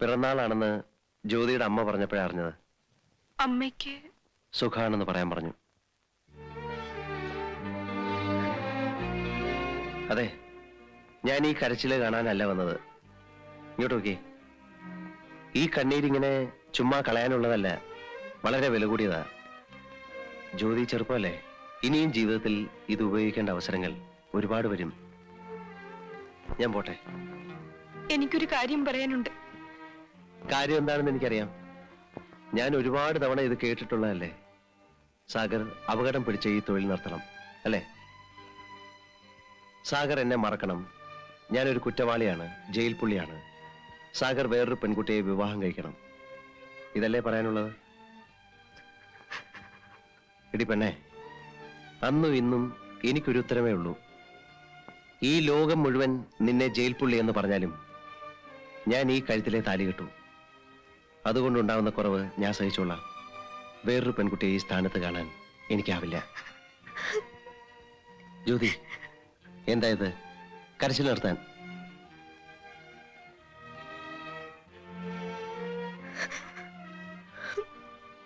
പിറന്നാളാണെന്ന് ജ്യോതിയുടെ അമ്മ പറഞ്ഞപ്പോഴേ അറിഞ്ഞത്. അമ്മയ്ക്ക് സുഖാണെന്ന് പറയാൻ പറഞ്ഞു. അതെ ഞാൻ ഈ കരച്ചിൽ കാണാനല്ല വന്നത്. ഇങ്ങോട്ട് നോക്കി ഈ കണ്ണീരിങ്ങനെ ചുമ്മാ കളയാനുള്ളതല്ല വളരെ വില കൂടിയതാ. ജ്യോതി ചെറുപ്പമല്ലേ ഇനിയും ജീവിതത്തിൽ ഇത് ഉപയോഗിക്കേണ്ട അവസരങ്ങൾ ഒരുപാട് വരും. ഞാൻ പോട്ടെ. എനിക്കൊരു കാര്യം പറയാനുണ്ട്. കാര്യം എന്താണെന്ന് എനിക്കറിയാം. ഞാൻ ഒരുപാട് തവണ ഇത് കേട്ടിട്ടുള്ളതല്ലേ? സാഗർ അപകടം പിടിച്ച ഈ തൊഴിൽ നിർത്തണം അല്ലേ? സാഗർ എന്നെ മറക്കണം. ഞാനൊരു കുറ്റവാളിയാണ് ജയിൽ പുള്ളിയാണ്. സാഗർ വേറൊരു പെൺകുട്ടിയെ വിവാഹം കഴിക്കണം. ഇതല്ലേ പറയാനുള്ളത്? എടി പെണ്ണേ അന്നും ഇന്നും എനിക്കൊരു ഉത്തരമേ ഉള്ളൂ. ഈ ലോകം മുഴുവൻ നിന്നെ ജയിൽ പുള്ളി എന്ന് പറഞ്ഞാലും ഞാൻ ഈ കഴുത്തിലെ താലി കെട്ടും. അതുകൊണ്ടുണ്ടാവുന്ന കുറവ് ഞാൻ സഹിച്ചോളാം. വേറൊരു പെൺകുട്ടിയെ ഈ സ്ഥാനത്ത് കാണാൻ എനിക്കാവില്ല. ജ്യോതി എന്തായത് കരച്ചിൽ നിർത്താൻ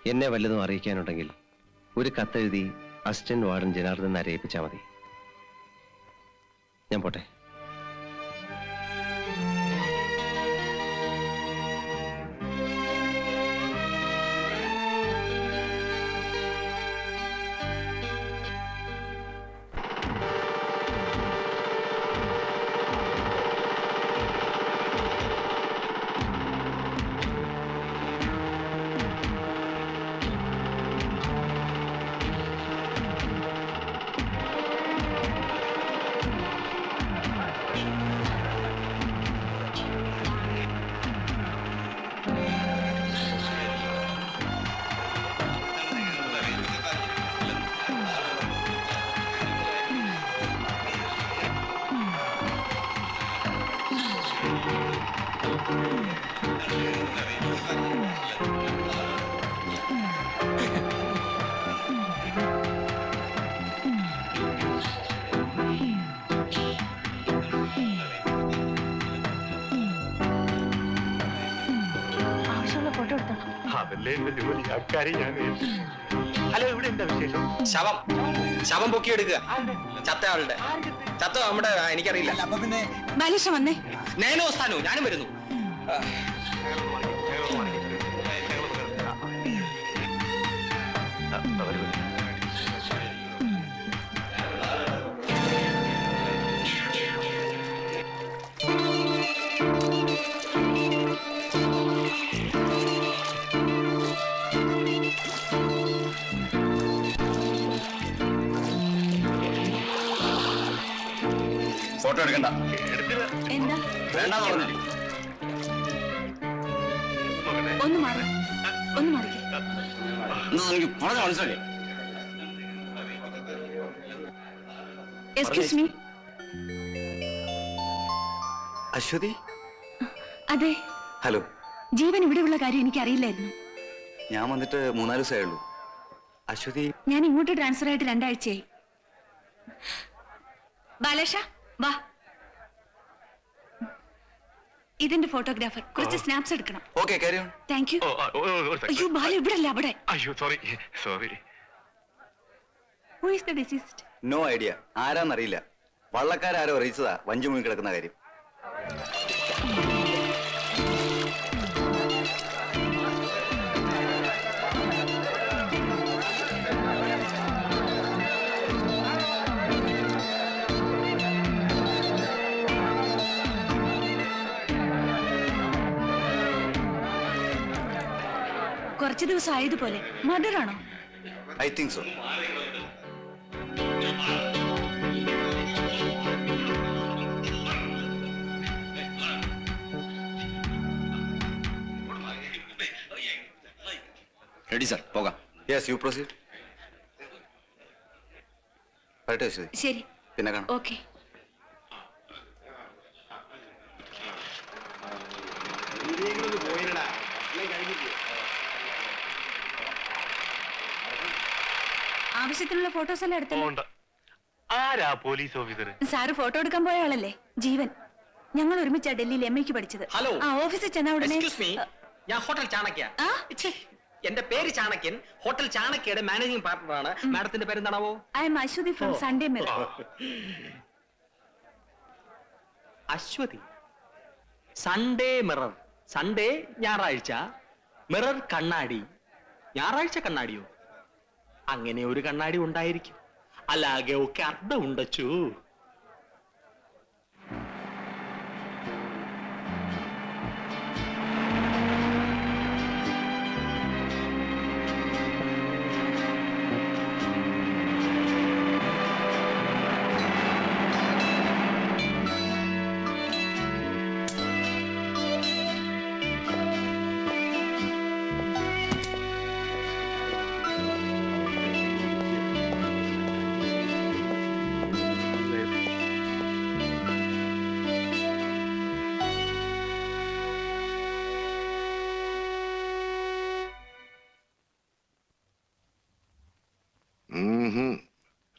എന്നെ വല്ലതും അറിയിക്കാനുണ്ടെങ്കിൽ ഒരു കത്തെഴുതി അസിസ്റ്റന്റ് വാർഡൻ ജനാർദ്ദൻ അറിയിപ്പിച്ചാൽ മതി. ഞാൻ പോട്ടെ. എന്റെ ഞാൻ. ഹലോ ഇവിടെ എന്താ വിശേഷം ശവം ശവം പൊക്കിയെടുക്കുക ചത്ത ആളുടെ ചത്ത നമ്മുടെ എനിക്കറിയില്ല ബാലേഷ വന്നേ നേനോ സ്ഥാനോ ഞാനും വരുന്നു ആ, എടുക്കണ്ട. എടുത്തില്ല എന്താ? വേണ്ടെന്ന് പറഞ്ഞില്ലേ? ഒന്ന് മാറി. ഒന്ന് മാറിക്കേ. എന്നാ എനിക്ക് പറഞ്ഞ മനസ്സിലായി. Excuse me Ashwathi? അതെ. ഹലോ. ജീവൻ ഇവിടെയുള്ള കാര്യം എനിക്ക് അറിയില്ലായിരുന്നു ഞാൻ വന്നിട്ട് മൂന്നാൽ ദിവസമേ ഉള്ളൂ. അശ്വതി? ഞാൻ ഇങ്ങോട്ട് ട്രാൻസ്ഫർ ആയിട്ട് രണ്ടാഴ്ചയായി. ബാലേഷ വാ. ഇതിന്റെ ഫോട്ടോഗ്രാഫർ. കുറച്ച് സ്നാപ്സ് എടുക്കണം. ഓക്കെ കാര്യം. Thank you. അയ്യോ ബാല ഇവിടെ അല്ല അവിടെ. അയ്യോ sorry sorry who is the deceased no idea ആരാന്നറിയില്ല. വള്ളക്കാരാരോ അറിയിച്ചതാ. വഞ്ചി മുങ്ങി കിടക്കുന്ന കാര്യം. ദിവസം ആയതുപോലെ മദർ ആണോ I think so ready sir പോകാം. യെസ് യു പ്രൊസീഡ് വരട്ടെ ശരി. പിന്നെ കാണാം. ഓക്കെ. ആവശ്യത്തിനുള്ള ഫോട്ടോസ് എല്ലാം എടുത്തല്ലോ? ആരാ പോലീസ് ഓഫീസർ സാറ് ഫോട്ടോ എടുക്കാൻ പോയ ആളല്ലേ? ജീവൻ. ഞങ്ങൾ ഒരുമിച്ചാ ഡൽഹിയിൽ എം എക്ക് പഠിച്ചത്. ഹലോ. ആ ഓഫീസിൽ ചെന്ന ഉടനെ എക്സ്ക്യൂസ് മീ ഞാൻ ഹോട്ടൽ ചാണക്യ. ആ? ഛെ, എന്റെ പേര് ചാണക്യൻ. ഹോട്ടൽ ചാണക്യയുടെ മാനേജിംഗ് പാർട്ണറാണ് മാഡത്തിന്റെ പേര് എന്താണാവോ I'm Ashwathi from Sunday Mirror Ashwathi. Sunday Mirror Sunday ഞായറാഴ്ച. മിറർ കണ്ണാടി. ഞായറാഴ്ച കണ്ണാടിയോ? അങ്ങനെ ഒരു കണ്ണാടി ഉണ്ടായിരിക്കും. അല്ലാകെ ഒക്കെ അർത്ഥമുണ്ടച്ചു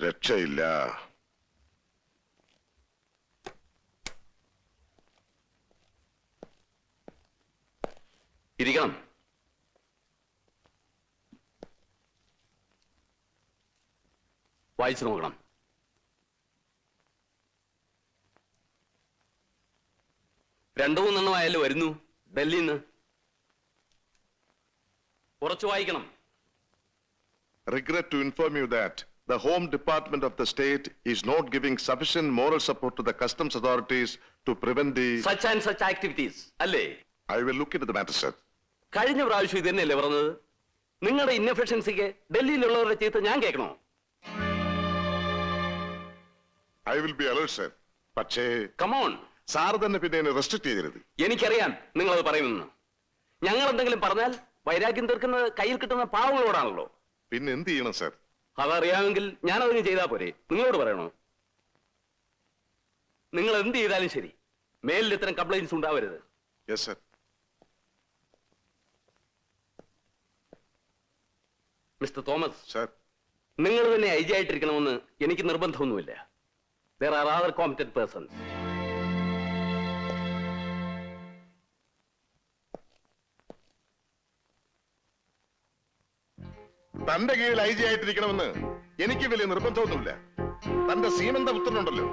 രക്ഷയില്ല. ഇരിക്കണം. വായിച്ചു നോക്കണം. രണ്ടു മൂന്നെണ്ണം ആയാലും വരുന്നു. ഡൽഹിയിൽ നിന്ന് കുറച്ച് വായിക്കണം. Regret to inform you that the Home Department of the state is not giving sufficient moral support to the customs authorities to prevent the... such and such activities അല്ലേ? I will look into the matter, sir. കഴിഞ്ഞ പ്രാവശ്യം ഇത് തന്നെയല്ലേ പറഞ്ഞത്? നിങ്ങളുടെ ഇന്നഫിഷ്യൻസിക്ക് ഡൽഹിയിലുള്ളവരുടെ ചീത്ത ഞാൻ കേൾക്കണോ? I will be alert, sir. പക്ഷേ കമോൺ സാർ തന്നെ പിന്നെ എന്നെ റെസ്ട്രിക്ട് ചെയ്തരുത് എനിക്കറിയാം നിങ്ങളത് പറയുമെന്ന്. ഞങ്ങൾ എന്തെങ്കിലും പറഞ്ഞാൽ വൈരാഗ്യം തീർക്കുന്നത് കയ്യിൽ കിട്ടുന്ന പാവങ്ങളോടാണല്ലോ. പിന്നെ എന്ത് ചെയ്യണം സർ അതറിയാമെങ്കിൽ ഞാൻ അതിന് ചെയ്താൽ പോരെ. നിങ്ങളോട് പറയണോ? നിങ്ങൾ എന്ത് ചെയ്താലും ശരി. മേലിൽ ഇത്തരം കംപ്ലൈൻസ് ഉണ്ടാവരുത്. Yes sir mister Thomas sir നിങ്ങൾ തന്നെ ഐ ജി ആയിട്ടിരിക്കണമെന്ന് എനിക്ക് നിർബന്ധമൊന്നുമില്ല. There are other competent persons തന്റെ കീഴിൽ ഐ ജി ആയിട്ടിരിക്കണമെന്ന് എനിക്ക് വലിയ നിർബന്ധമൊന്നുമില്ല. തന്റെ സീമന്ത പുത്രനുണ്ടല്ലോ.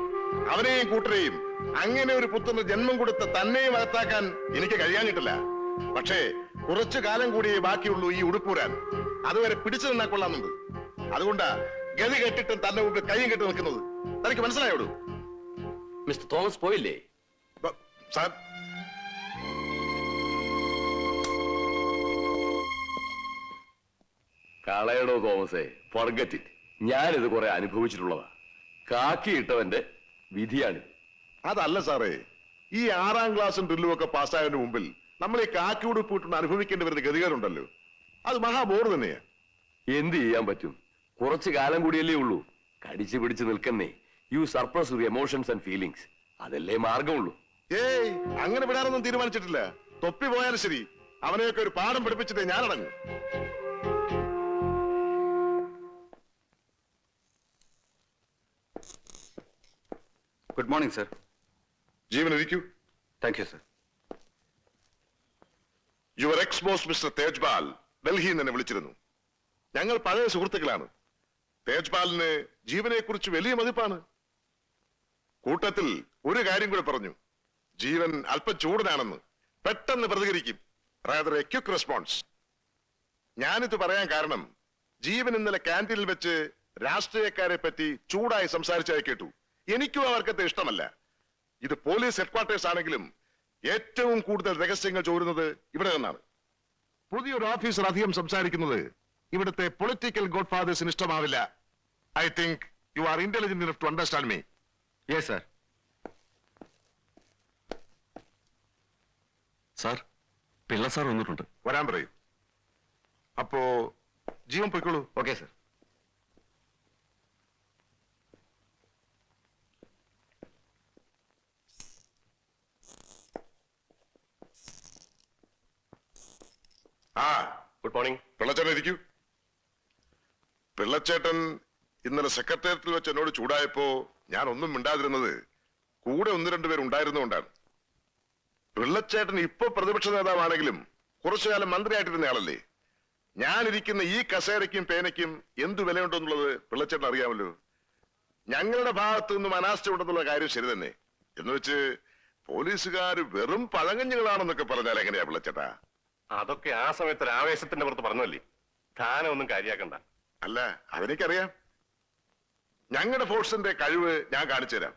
അവനെയും കൂട്ടരെയും അങ്ങനെ ഒരു പുത്രന് ജന്മം കൊടുത്ത തന്നെയും അകത്താക്കാൻ എനിക്ക് കഴിയാനിട്ടില്ല പക്ഷേ കുറച്ചു കാലം കൂടിയേ ബാക്കിയുള്ളൂ ഈ ഉടുപ്പൂരാൻ. അതുവരെ പിടിച്ചു നിന്നാ കൊള്ളാമെന്നുണ്ട് അതുകൊണ്ടാ ഗതി കെട്ടിട്ടും തന്റെ മുമ്പിൽ കൈയും കെട്ടി നിൽക്കുന്നത്. തനിക്ക് മനസ്സിലായോടൂ? മിസ്റ്റർ തോമസ് പോയില്ലേ? സാർ കളയടോ തോമസേ? ഫോർഗറ്റ് ഇറ്റ് ഞാനിത് കുറെ അനുഭവിച്ചിട്ടുള്ളതാ. കാക്കിയിട്ടവന്റെ വിധിയാണ് അതല്ല സാറേ. ഈ ആറാം ക്ലാസ്സും ഡ്രില്ലും ഒക്കെ പാസ്സായതിനു മുമ്പിൽ നമ്മൾ ഈ കാക്കി ഉടുപ്പിട്ടുണ്ട് അനുഭവിക്കേണ്ടി വരുന്ന ഗതികേടുണ്ടല്ലോ. അത് മഹാബോർ തന്നെയാ. എന്ത് ചെയ്യാൻ പറ്റും? കുറച്ചു കാലം കൂടിയല്ലേ ഉള്ളൂ. കടിച്ചു പിടിച്ച് നിൽക്കുന്നേ. You suppress your emotions and feelings അതല്ലേ മാർഗമുള്ളൂ. ഏയ് അങ്ങനെ വിടാനൊന്നും തീരുമാനിച്ചിട്ടില്ല. തൊപ്പി പോയാലും ശരി. അവനെയൊക്കെ ഒരു പാഠം പഠിപ്പിച്ചിട്ടേ ഞാനടങ്ങും. ഗുഡ് മോർണിംഗ് സർ ജീവൻ ഇരിക്കൂ thank you sir your ex boss mister Tejpal ഡൽഹിയിൽ നിന്ന് വിളിച്ചിരുന്നു. ഞങ്ങൾ പഴയ സുഹൃത്തുക്കളാണ്. തേജ്പാലിന് ജീവനെ കുറിച്ച് വലിയ മതിപ്പാണ്. കൂട്ടത്തിൽ ഒരു കാര്യം കൂടെ പറഞ്ഞു. ജീവൻ അല്പം ചൂടനാണെന്ന് പെട്ടെന്ന് പ്രതികരിക്കും. റാദർ എ ക്യുക്ക് റെസ്പോൺസ് ഞാനിത് പറയാൻ കാരണം ജീവൻ ഇന്നലെ ക്യാന്റീനിൽ വെച്ച് രാഷ്ട്രീയക്കാരെ പറ്റി ചൂടായി സംസാരിച്ചായി കേട്ടു. എനിക്കും അവർക്കത്തെ ഇഷ്ടമല്ല. ഇത് പോലീസ് ഹെഡ്ക്വാർട്ടേഴ്സ് ആണെങ്കിലും ഏറ്റവും കൂടുതൽ രഹസ്യങ്ങൾ ചോരുന്നത് ഇവിടെ നിന്നാണ്. പുതിയൊരു ഓഫീസർ അധികം സംസാരിക്കുന്നത് ഇവിടുത്തെ പൊളിറ്റിക്കൽ ഗോഡ് ഫാദേഴ്സിന് ഇഷ്ടമാവില്ല. I think you are intelligent to understand me yes sir sir Pillai sir വന്നിട്ടുണ്ട്. വരാൻ പറയൂ. അപ്പോ ജീവൻ പൊയ്ക്കോളൂ. ഓക്കെ സർ ആ ഗുഡ് മോർണിംഗ് പിള്ളച്ചേട്ടൻ ഇരിക്കൂ. പിള്ളച്ചേട്ടൻ ഇന്നലെ സെക്രട്ടേറിയറ്റിൽ വെച്ച് എന്നോട് ചൂടായപ്പോ ഞാൻ ഒന്നും മിണ്ടാതിരുന്നത് കൂടെ ഒന്ന് രണ്ടുപേർ ഉണ്ടായിരുന്നുകൊണ്ടാണ് പിള്ളച്ചേട്ടൻ ഇപ്പൊ പ്രതിപക്ഷ നേതാവാണെങ്കിലും കുറച്ചു കാലം മന്ത്രിയായിട്ടിരുന്ന ആളല്ലേ? ഞാനിരിക്കുന്ന ഈ കസേരയ്ക്കും പേനയ്ക്കും എന്തു വിലയുണ്ടെന്നുള്ളത് പിള്ളച്ചേട്ടൻ അറിയാമല്ലോ. ഞങ്ങളുടെ ഭാഗത്തു നിന്നും അനാസ്ഥ ഉണ്ടെന്നുള്ള കാര്യം ശരി തന്നെ. എന്ന് വെച്ച് പോലീസുകാർ വെറും പഴങ്ങഞ്ഞുകളാണെന്നൊക്കെ പറഞ്ഞാൽ എങ്ങനെയാ പിള്ളച്ചേട്ടാ അതൊക്കെ ആ സമയത്ത് ആവേശത്തിന്റെ പുറത്ത് പറഞ്ഞല്ലേ താനൊന്നും കാര്യാക്കണ്ട. അല്ല അതെനിക്കറിയാം. ഞങ്ങളുടെ ഫോഴ്സിന്റെ കഴിവ് ഞാൻ കാണിച്ചു തരാം.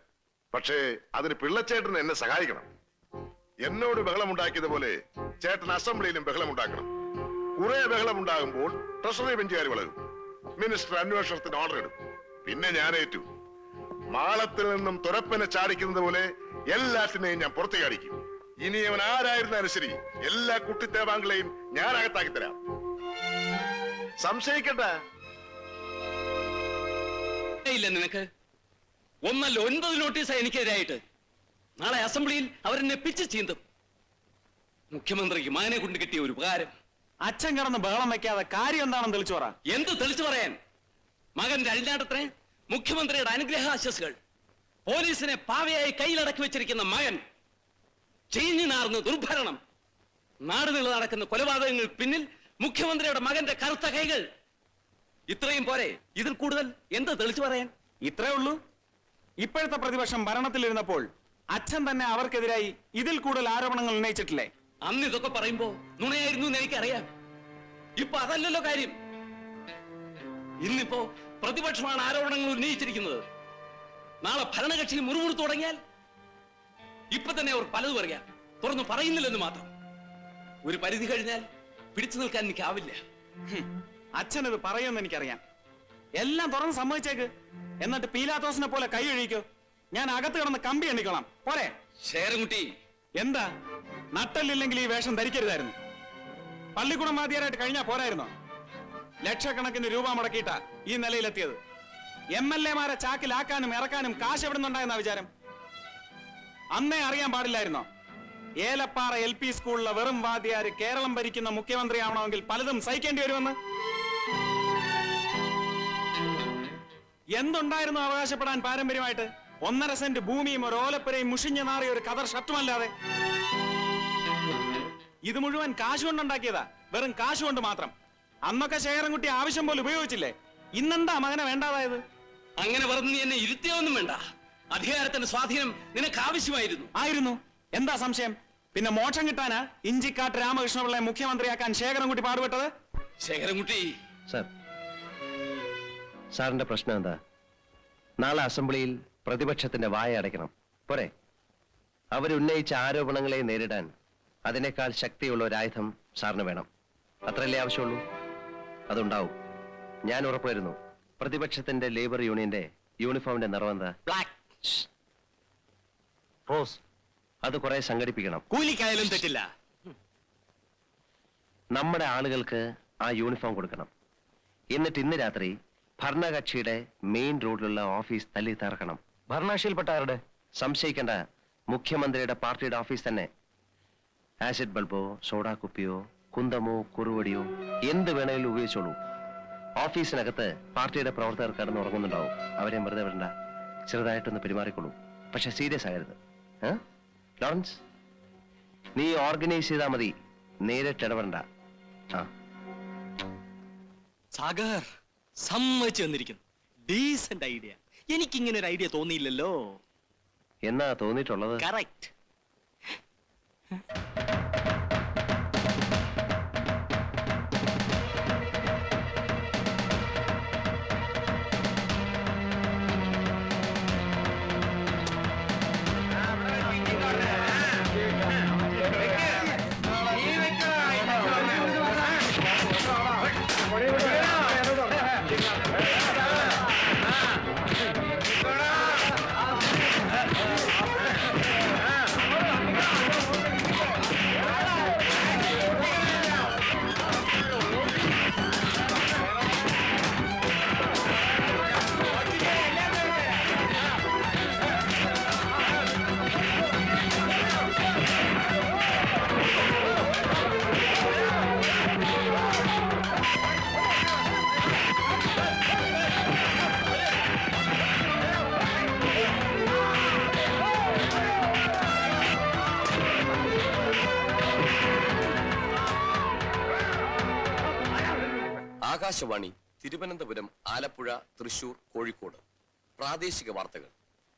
പക്ഷേ അതിന് പിള്ളച്ചേട്ടൻ എന്നെ സഹായിക്കണം. എന്നോട് ബഹളമുണ്ടാക്കിയതുപോലെ ചേട്ടൻ അസംബ്ലിയിലും ബഹളമുണ്ടാക്കണം. കുറെ ബഹളം ഉണ്ടാകുമ്പോൾ ട്രഷറി ബെഞ്ചുകാർ വളരും മിനിസ്റ്റർ അന്വേഷണത്തിന് ഓർഡർ ഇടും. പിന്നെ ഞാൻ ഏറ്റു. മാളത്തിൽ നിന്നും തുരപ്പനെ ചാടിക്കുന്നത് പോലെ എല്ലാത്തിനെയും ഞാൻ പുറത്തു കാണിക്കും ഇനി അവൻ ആരായിരുന്നാലും ശരി എല്ലാ കുട്ടിത്തേവാങ്കളെയും ഞാൻ അകത്താക്കി തരാം. സംശയിക്കണ്ട. ഇല്ല നിനക്ക്. ഒന്നല്ല ഒൻപത് നോട്ടീസാ എനിക്കെതിരായിട്ട്. നാളെ അസംബ്ലിയിൽ അവരെന്നെ പിച്ച് ചീന്തും. മുഖ്യമന്ത്രിക്ക് മകനെ കൊണ്ട് കിട്ടിയ ഒരു ഉപകാരം. അച്ഛൻ കിടന്ന് ബഹളം വെക്കാതെ കാര്യം എന്താണെന്ന് തെളിച്ചു പറ. എന്ത് തെളിച്ചു പറയാൻ? മകന്റെ അഴിഞ്ഞാട്ടത്തിന് മുഖ്യമന്ത്രിയുടെ അനുഗ്രഹാശസ്സുകൾ പോലീസിനെ പാവയായി കയ്യിലടക്കി വെച്ചിരിക്കുന്ന മകൻ ചീഞ്ഞു നാർന്ന് ദുർഭരണം. നാട് നീളെ നടക്കുന്ന കൊലപാതകങ്ങൾ പിന്നിൽ മുഖ്യമന്ത്രിയുടെ മകന്റെ കറുത്ത കൈകൾ. ഇത്രയും പോരെ ഇതിൽ കൂടുതൽ എന്ത് തെളിച്ചു പറയാൻ? ഇത്രേ ഉള്ളൂ. ഇപ്പോഴത്തെ പ്രതിപക്ഷം ഭരണത്തിലിരുന്നപ്പോൾ അച്ഛൻ തന്നെ അവർക്കെതിരായി ഇതിൽ കൂടുതൽ ആരോപണങ്ങൾ ഉന്നയിച്ചിട്ടില്ലേ? അന്ന് ഇതൊക്കെ പറയുമ്പോ നുണയായിരുന്നു എന്ന് എനിക്കറിയാം. ഇപ്പൊ അതല്ലല്ലോ കാര്യം. ഇന്നിപ്പോ പ്രതിപക്ഷമാണ് ആരോപണങ്ങൾ ഉന്നയിച്ചിരിക്കുന്നത്. നാളെ ഭരണകക്ഷി മുറുമുറു തുടങ്ങിയാൽ ഇപ്പൊ തന്നെ അവർ പലതും അറിയാം. തുറന്നു പറയുന്നില്ലെന്ന് മാത്രം. ഒരു പരിധി കഴിഞ്ഞാൽ പിടിച്ചു നിൽക്കാൻ എനിക്കാവില്ല. അച്ഛനത് പറയുമെന്ന് എനിക്കറിയാം. എല്ലാം തുറന്ന് സമ്മതിച്ചേക്ക്. എന്നിട്ട് പീലാത്തോസിനെ പോലെ കൈ ഒഴിക്കോ ഞാൻ അകത്ത് കിടന്ന് കമ്പി എണ്ണിക്കോളാം. പോരെ. ശേരൻകുട്ടി എന്താ? നട്ടല്ലില്ലെങ്കിൽ ഈ വേഷം ധരിക്കരുതായിരുന്നു. പള്ളിക്കുടം മാതിയാരായിട്ട് കഴിഞ്ഞാ പോരായിരുന്നോ? ലക്ഷക്കണക്കിന് രൂപ മുടക്കിയിട്ടാ ഈ നിലയിലെത്തിയത്. എം എൽ എമാരെ ചാക്കിലാക്കാനും ഇറക്കാനും കാശ് എവിടെ നിന്നുണ്ടായെന്ന വിചാരം? അന്നേ അറിയാൻ പാടില്ലായിരുന്നോ? ഏലപ്പാറ എൽ പി സ്കൂളിലെ വെറും വാദ്യാര് കേരളം ഭരിക്കുന്ന മുഖ്യമന്ത്രിയാവണമെങ്കിൽ പലതും സഹിക്കേണ്ടി വരുമെന്ന്? എന്തുണ്ടായിരുന്നു അവകാശപ്പെടാൻ പാരമ്പര്യമായിട്ട്? ഒന്നര സെന്റ് ഭൂമിയും ഒരു ഓലപ്പുരയും മുഷിഞ്ഞു നാറിയ ഒരു കതർ ഷർട്ടുമല്ലാതെ. ഇത് മുഴുവൻ കാശ് കൊണ്ടുണ്ടാക്കിയതാ വെറും കാശുകൊണ്ട് മാത്രം. അന്നൊക്കെ ശേഖരൻകുട്ടി ആവശ്യം പോലെ ഉപയോഗിച്ചില്ലേ? ഇന്നെന്താ മകനെ വേണ്ടാതായത്? അങ്ങനെ പറഞ്ഞ് എന്നെ ഇരുത്തിയൊന്നും വേണ്ട. അധികാരത്തിന്റെ സ്വാധീനം നിനക്ക് ആവശ്യമായിരുന്നു ആയിരുന്നു. എന്താ സംശയം? പിന്നെ മോക്ഷം കിട്ടാനാ ഇഞ്ചിക്കാട്ട് രാമകൃഷ്ണപിള്ളയെ മുഖ്യമന്ത്രിയാക്കാൻ ശേഖരൻകുട്ടി പാടുപെട്ടത്? ശേഖരൻകുട്ടി. സർ സാറിന്റെ പ്രശ്നം എന്താ? നാളെ അസംബ്ലിയിൽ പ്രതിപക്ഷത്തിന്റെ വായ അടയ്ക്കണം. പോരെ. അവരുന്നയിച്ച ആരോപണങ്ങളെ നേരിടാൻ അതിനേക്കാൾ ശക്തിയുള്ള ഒരു ആയുധം സാറിന് വേണം. അത്രല്ലേ ആവശ്യമുള്ളൂ? അതുണ്ടാവും. ഞാൻ ഉറപ്പുവരുന്നു പ്രതിപക്ഷത്തിന്റെ ലേബർ യൂണിയന്റെ യൂണിഫോമിന്റെ നിറം എന്താ? ബ്ലാക്ക് റോസ് അത് കുറെ സംഘടിപ്പിക്കണം. കൂലിക്കായാലും തെറ്റില്ല. നമ്മുടെ ആളുകൾക്ക് ആ യൂണിഫോം കൊടുക്കണം. എന്നിട്ട് ഇന്ന് രാത്രി ഭരണകക്ഷിയുടെ മെയിൻ റോഡിലുള്ള ഓഫീസ് തല്ലി തറക്കണം ഭരണകക്ഷിയിൽപ്പെട്ട ആരുടെ? സംശയിക്കേണ്ട. മുഖ്യമന്ത്രിയുടെ പാർട്ടിയുടെ ഓഫീസ് തന്നെ. ആസിഡ് ബൾബോ സോഡാ കുപ്പിയോ കുന്തമോ കുറുവടിയോ എന്ത് വേണേലും ഉപയോഗിച്ചോളൂ. ഓഫീസിനകത്ത് പാർട്ടിയുടെ പ്രവർത്തകർ കടന്നുറങ്ങുന്നുണ്ടാവും. അവരെ വെറുതെ വിടണ്ട. ചെറുതായിട്ടൊന്ന് പെരുമാറിക്കൊള്ളൂ. പക്ഷെ സീരിയസ് ആകരുത്. ലോറൻസ് നീ ഓർഗനൈസ് ചെയ്താൽ മതി. നേരിട്ട് ഇടപെടണ്ട. സാഗർ സമ്മതിച്ചു വന്നിരിക്കുന്നു. ഡീസന്റ് ഐഡിയ എനിക്കിങ്ങനെ ഒരു ഐഡിയ തോന്നിയില്ലല്ലോ. എന്നാ തോന്നിയിട്ടുള്ളത്? കറക്റ്റ് ആകാശവാണി തിരുവനന്തപുരം ആലപ്പുഴ തൃശൂർ കോഴിക്കോട്. പ്രാദേശിക വാർത്തകൾ.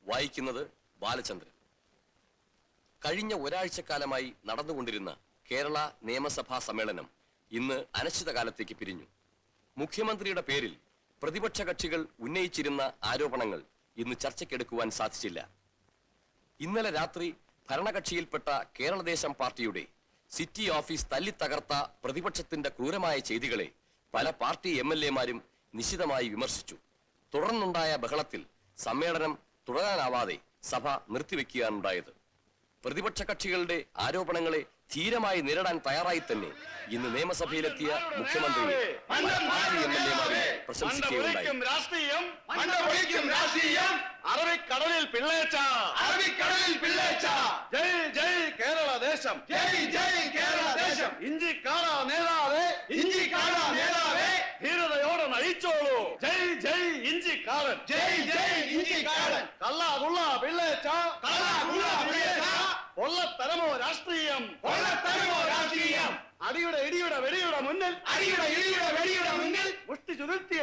വായിക്കുന്നത് ബാലചന്ദ്രൻ. കഴിഞ്ഞ ഒരാഴ്ചക്കാലമായി നടന്നുകൊണ്ടിരുന്ന കേരള നിയമസഭാ സമ്മേളനം ഇന്ന് അനിശ്ചിതകാലത്തേക്ക് പിരിഞ്ഞു. മുഖ്യമന്ത്രിയുടെ പേരിൽ പ്രതിപക്ഷ കക്ഷികൾ ഉന്നയിച്ചിരുന്ന ആരോപണങ്ങൾ ഇന്ന് ചർച്ചയ്ക്കെടുക്കുവാൻ സാധിച്ചില്ല. ഇന്നലെ രാത്രി ഭരണകക്ഷിയിൽപ്പെട്ട കേരളദേശം പാർട്ടിയുടെ സിറ്റി ഓഫീസ് തല്ലിത്തകർത്ത പ്രതിപക്ഷത്തിന്റെ ക്രൂരമായ ചെയ്തികളെ പല പാർട്ടി എം എൽ എമാരും നിശിതമായി വിമർശിച്ചു. തുടർന്നുണ്ടായ ബഹളത്തിൽ സമ്മേളനം തുടരാനാവാതെ സഭ നിർത്തിവെക്കുകയാണുണ്ടായത് പ്രതിപക്ഷ കക്ഷികളുടെ ആരോപണങ്ങളെ ധീരമായി നേരിടാൻ തയ്യാറായി തന്നെ ഇന്ന് നിയമസഭയിലെത്തിയ മുഖ്യമന്ത്രി അറബിക്കടലിൽ പിള്ളേച്ച അറബിക്കടലിൽ പിള്ളേച്ച ജയ് ജയ് കേരള ദേശം. ജയ് ജയ് കേരള ദേശം. ഇഞ്ചി കാണാ നേതാവേ ഇഞ്ചി കാണാ നേതാവേ ധീരതയോടെ നയിച്ചോളൂ. ജയ് ജയ് ഇഞ്ചിക്കാരൻ ജയ് ജയ് ഇഞ്ചിക്കാരൻ പിള്ളേച്ചാ. പിള്ളേച്ച കള്ളാകുള്ള പിള്ളേച്ച. കൊള്ളത്തരമോ രാഷ്ട്രീയം? കൊള്ളത്തരമോ രാഷ്ട്രീയം? അടിയുടെ ഇടിയുടെ വെടിയുടെ മുന്നിൽ അടിയുടെ ഇടിയുടെ വെടിയുടെ മുന്നിൽ മുഷ്ടി ചുരുട്ടി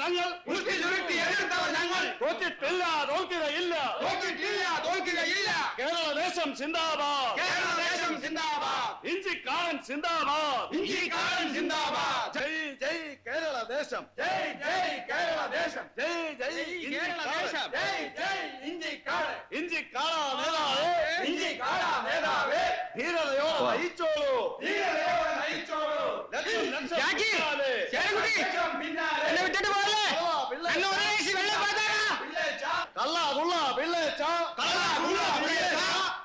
ഞങ്ങൾ മുഷ്ടി ചുരുട്ടി എതിർത്തവർ ഞങ്ങൾ തോറ്റിട്ടില്ല തോൽക്കുകയില്ല തോറ്റിട്ടില്ല തോൽക്കുകയില്ല കേരള ദേശം സിന്ദാബാദ് കേരള ദേശം സിന്ദാബാദ് ഇഞ്ചിക്കാരൻ സിന്ദാബാദ് ഇഞ്ചിക്കാരൻ സിന്ദാബാദ് ജയ് ജയ് കേരള ദേശം ജയ് ജയ് കേരള ദേശം ജയ് ജയ് കേരള ദേശം ജയ് ജയ് ഇഞ്ചിക്കാരൻ ഇഞ്ചിക്കാരാ നേതാവേ ഇഞ്ചിക്കാരാ നേതാവേ ധീരതയോടെ നയിച്ചോളൂ ധീരതയോടെ നയിച്ചോളൂ ലക്ഷം ലക്ഷം പിന്നാലെ. ലക്ഷം പിന്നാലെ. കള്ളാ, പിള്ളേച്ച. പിള്ളേച്ച. കള്ളാ, കുള്ളാ, പിള്ളേച്ച.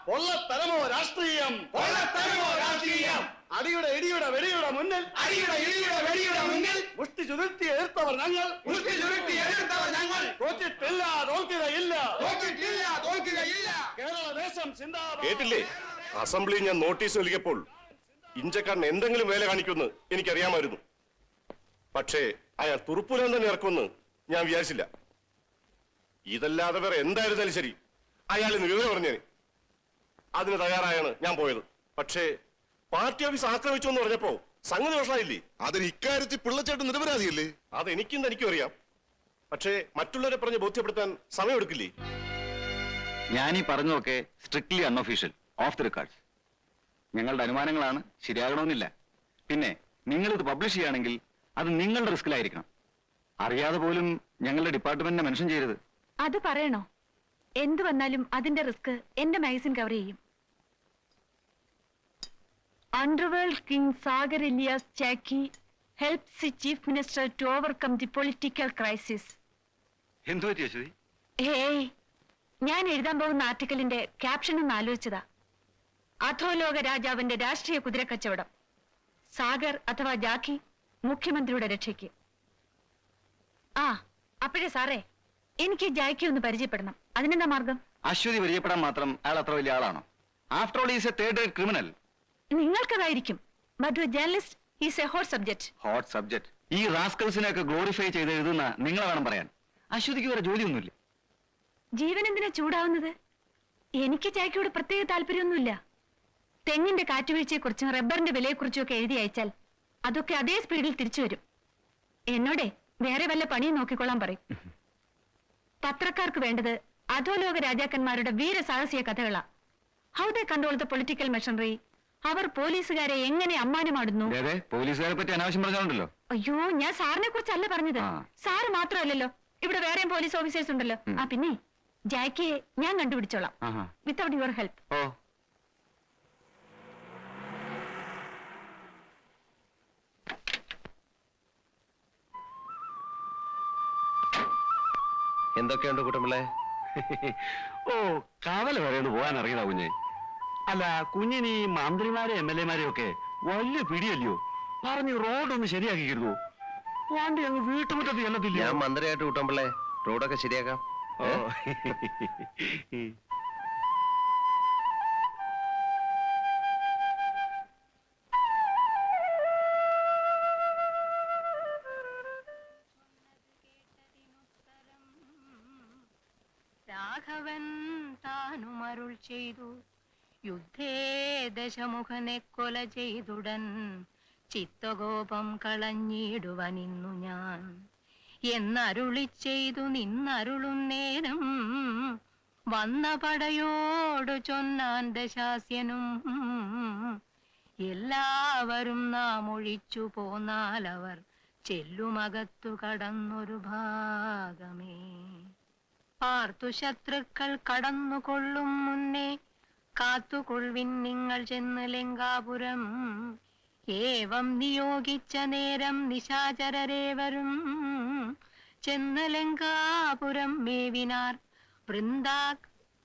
കൊള്ളത്തരമോ രാഷ്ട്രീയം? കൊള്ളത്തരമോ രാഷ്ട്രീയം. അടിയുടെ ഇടിയുടെ വെടിയുടെ മുന്നിൽ. അടിയുടെ ഇടിയുടെ വെടിയുടെ മുന്നിൽ. മുഷ്ടി ചുരുട്ടി എതിർത്തവർ ഞങ്ങൾ. മുഷ്ടി ചുരുട്ടി എതിർത്തവർ ഞങ്ങൾ. തോറ്റിട്ടില്ല തോൽക്കുകയില്ല. തോറ്റിട്ടില്ല തോൽക്കുകയില്ല. കേരള ദേശം സിന്ദാബാദ് കേട്ടില്ലേ? അസംബ്ലി ഞാൻ നോട്ടീസ് നൽകിയപ്പോൾ ഇഞ്ചക്കാരൻ എന്തെങ്കിലും വേല കാണിക്കുമെന്ന് എനിക്കറിയാമായിരുന്നു. പക്ഷേ അയാൾ തുറുപ്പുലം തന്നെ ഇറക്കുമെന്ന് ഞാൻ വിചാരിച്ചില്ല. ഇതല്ലാതെ വേറെ എന്തായിരുന്നാലും ശരി. അയാൾ ഇന്ന് വിവരം പറഞ്ഞേനെ. അതിന് തയ്യാറായാണ് ഞാൻ പോയത്. പക്ഷേ പാർട്ടി ഓഫീസ് ആക്രമിച്ചു എന്ന് പറഞ്ഞപ്പോ സംഗതി വഷളായില്ലേ? അതിന് ഇക്കാര്യത്തിൽ പിള്ളച്ചേട്ടൻ നിരപരാധിയല്ലേ? അത് എനിക്കും തനിക്കും അറിയാം. പക്ഷേ മറ്റുള്ളവരെ പറഞ്ഞ് ബോധ്യപ്പെടുത്താൻ സമയമെടുക്കില്ലേ? ഞാൻ ഈ പറഞ്ഞതൊക്കെ strictly unofficial off the records ഞങ്ങളുടെ അനുമാനങ്ങളാണ് ശരിയാകണമെന്നില്ല. പിന്നെ നിങ്ങളിത് ഇത് പബ്ലിഷ് ചെയ്യുകയാണെങ്കിൽ അത് നിങ്ങളുടെ റിസ്കിലായിരിക്കണം അറിയാതെ പോലും ഞങ്ങളുടെ ഡിപ്പാർട്ട്മെന്റിനെ മെൻഷൻ ചെയ്യരുത്. അത് പറയണോ? എന്ത് വന്നാലും അതിന്റെ റിസ്ക് എന്റെ മാഗസിൻ കവർ ചെയ്യും. Underworld king Sagar alias Jacky helps the chief minister to overcome the political crisis എന്തു പറ്റി അശ്വതി? ഹേയ് ഞാൻ എഴുതാൻ പോകുന്ന ആർട്ടിക്കലിന്റെ ക്യാപ്ഷൻ ഒന്ന് ആലോചിച്ചതാ. അധോലോക രാജാവിന്റെ രാഷ്ട്രീയ കുതിരക്കച്ചവടം. സാഗർ അഥവാ ജാക്കി മുഖ്യമന്ത്രിയുടെ രക്ഷയ്ക്ക്. ആ അപ്പോഴേ സാറേ എനിക്ക് ജാക്കി ഒന്ന് പരിചയപ്പെടണം. അതിനെന്താ മാർഗം? അശ്വതി പരിചയപ്പെടാൻ മാത്രം അയാൾ അത്ര വലിയ ആളാണോ? After all is a third rate criminal നിങ്ങൾക്കതായിരിക്കും. But journalist is a hot subject hot subject ഈ റാസ്കൽസിനെ ഒക്കെ ഗ്ലോറിഫൈ ചെയ്ത് എഴുതുന്ന നിങ്ങളെ വേണം പറയാൻ. അശ്വതിക്ക് വേറെ ജോലിയൊന്നുമില്ല. ജീവൻ എന്തിനാ ചൂടാവുന്നത്? എനിക്ക് ചായക്കോട് പ്രത്യേക താല്പര്യമൊന്നുമില്ല. തെങ്ങിന്റെ കാറ്റുവീഴ്ചയെക്കുറിച്ചും റബ്ബറിന്റെ വിലയെക്കുറിച്ചും ഒക്കെ എഴുതി അയച്ചാൽ അതൊക്കെ അതേ സ്പീഡിൽ തിരിച്ചു വരും എന്നോടെ വേറെ വല്ല പണിയും നോക്കിക്കൊള്ളാൻ പറയും. പത്രക്കാർക്ക് വേണ്ടത് അധോലോക രാജാക്കന്മാരുടെ വീരസാഹസിക കഥകളാ. How they control the political machinery അവർ പോലീസുകാരെ എങ്ങനെ അമ്മാനമാടുന്നു? പോലീസുകാരെ പറ്റി അനാവശ്യം പറഞ്ഞോണ്ടല്ലോ അയ്യോ ഞാൻ സാറിനെ കുറിച്ചല്ല പറഞ്ഞത്. സാറ് മാത്രമല്ലല്ലോ ഇവിടെ വേറെയും പോലീസ് ഓഫീസേഴ്സ് ഉണ്ടല്ലോ. ആ പിന്നെ ജാക്കിയെ ഞാൻ കണ്ടുപിടിച്ചോളാം. വിത്തൗട്ട് യുവർ ഹെൽപ്പ് എന്തൊക്കെയുണ്ട് കുട്ടമ്പിള്ളേ? ഓ കാവല വരെ ഒന്ന് പോകാൻ അറിയതാ കുഞ്ഞെ. അല്ല കുഞ്ഞിന് ഈ മന്ത്രിമാരെ എം എൽ എമാരെ ഒക്കെ വലിയ പിടിയല്ലയോ? പറഞ്ഞ് റോഡൊന്ന് ശരിയാക്കിയിരുന്നു വണ്ടി അങ്ങ് വീട്ടുമുറ്റത്ത് ചെല്ലത്തില്ല ഞാൻ മന്ത്രിയായിട്ട് കുട്ടമ്പിള്ളേ. റോഡൊക്കെ ശരിയാക്കാം. ഓ. ചെയ്തു. യുദ്ധേ ദശമുഖനെ കൊല ചെയ്തുടൻ. ചിത്തകോപം കളഞ്ഞിടുവനിന്നു ഞാൻ. എന്നരുളി ചെയ്തു നിന്നരുളും നേരം. വന്ന പടയോടു ചൊന്നാൻ ദശാസ്യനും. എല്ലാവരും നാം ഒഴിച്ചു പോന്നാലവർ ചെല്ലുമകത്തു കടന്നൊരു ഭാഗമേ. പാർത്തു ശത്രുക്കൾ കടന്നുകൊള്ളും മുന്നേ. കാത്തുകൊള്ളിൻ നിങ്ങൾ ചെന്ന് ലങ്കാപുരം ഏവം നിയോഗിച്ച നേരം നിശാചരരേവരും ചെന്ന് ലങ്കാപുരം മേവിനാർ. വൃന്ദാ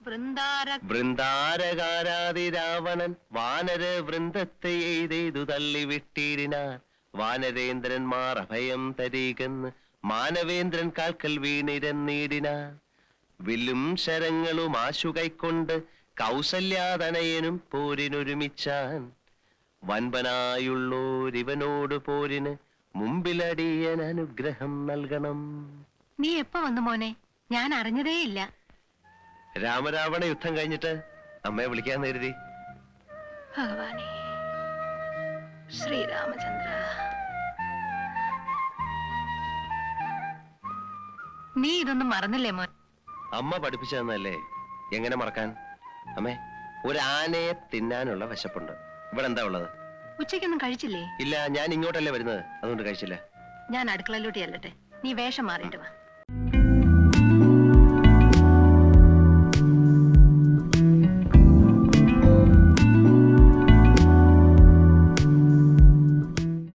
വൃന്ദാര വൃന്ദാരകാരാതി രാവണൻ വാനര വൃന്ദത്തെ എയ്തെയ്തു തള്ളിവിട്ടിരിനാർ വാനരേന്ദ്രന്മാർ അഭയം തരീകെന്ന് മാനവേന്ദ്രൻ കാൽക്കൽ വീണിരന്നീടിനാർ വില്ലും ശരങ്ങളും ആശു കൈക്കൊണ്ട് കൗസല്യാതനയനും പോരിനൊരുമിച്ചാൻ. വൻപനായുള്ളോരിവനോട് പോരിന് മുമ്പിലടിയൻ അനുഗ്രഹം നൽകണം. നീ എപ്പോ വന്നു മോനെ? ഞാൻ അറിഞ്ഞതേയില്ല. രാമരാവണ യുദ്ധം കഴിഞ്ഞിട്ട് അമ്മയെ വിളിക്കാൻ കരുതി ഭഗവാനെ ശ്രീരാമചന്ദ്ര. നീ ഇതൊന്നും മറന്നില്ലേ മോൻ? അമ്മ പഠിപ്പിച്ചു തന്നല്ലേ എങ്ങനെ മറക്കാൻ? അമ്മേ ഒരു ആനയെ തിന്നാനുള്ള വിശപ്പുണ്ട്. ഇവിടെ എന്താ ഉള്ളത്? ഉച്ചയ്ക്കൊന്നും കഴിച്ചില്ലേ? ഇല്ല ഞാൻ ഇങ്ങോട്ടല്ലേ വരുന്നത്. അതുകൊണ്ട് കഴിച്ചില്ല. ഞാൻ അടുക്കളയിലോട്ട് ചെല്ലട്ടെ. നീ വേഷം മാറിയിട്ട് വാ.